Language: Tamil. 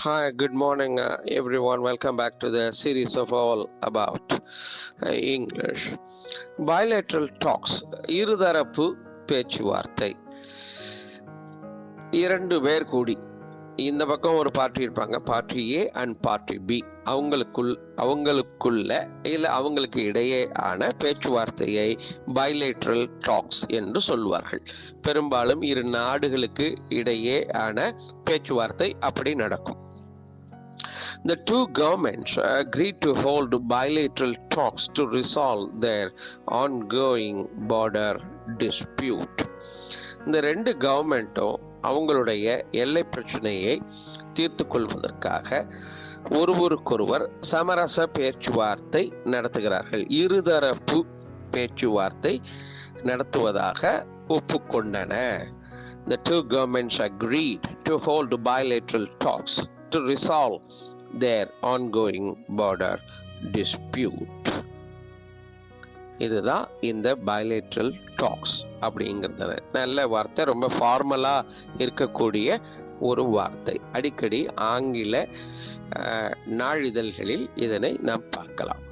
Hi, good morning, uh, everyone. Welcome back to the series of all about uh, English. Bilateral talks, இருதரப்பு பேச்சுவார்த்தை. இரண்டு பேர் கூடி. இந்த பக்கம் ஒரு பார்ட்டி இருப்பாங்க. Party A and party B அவங்களுக்குள் அவங்களுக்குள்ள இல்லை அவங்களுக்கு இடையே ஆன பேச்சுவார்த்தையை பைலேட்ரல் டாக்ஸ் என்று சொல்வார்கள். பெரும்பாலும் இரு நாடுகளுக்கு இடையே ஆன பேச்சுவார்த்தை அப்படி நடக்கும். The two governments agreed to hold bilateral talks to resolve their ongoing border dispute. இந்த ரெண்டு கவர்மெண்ட்டும் அவங்களுடைய எல்லை பிரச்சனையை தீர்த்து கொள்வதற்காக ஒருவருக்கொருவர் சமரச பேச்சுவார்த்தை நடத்துகிறார்கள் இருதரப்பு பேச்சுவார்த்தை நடத்துவதாக ஒப்புக்கொண்டன The two governments agreed to hold bilateral talks to resolve their ongoing border dispute. இதுதான் இந்த பயலேட்ரல் டாக்ஸ் அப்படிங்கிறது. நல்ல வார்த்தை ரொம்ப ஃபார்மலாக இருக்கக்கூடிய ஒரு வார்த்தை. அடிக்கடி ஆங்கில நாளிதழ்களில் இதனை நாம் பார்க்கலாம்.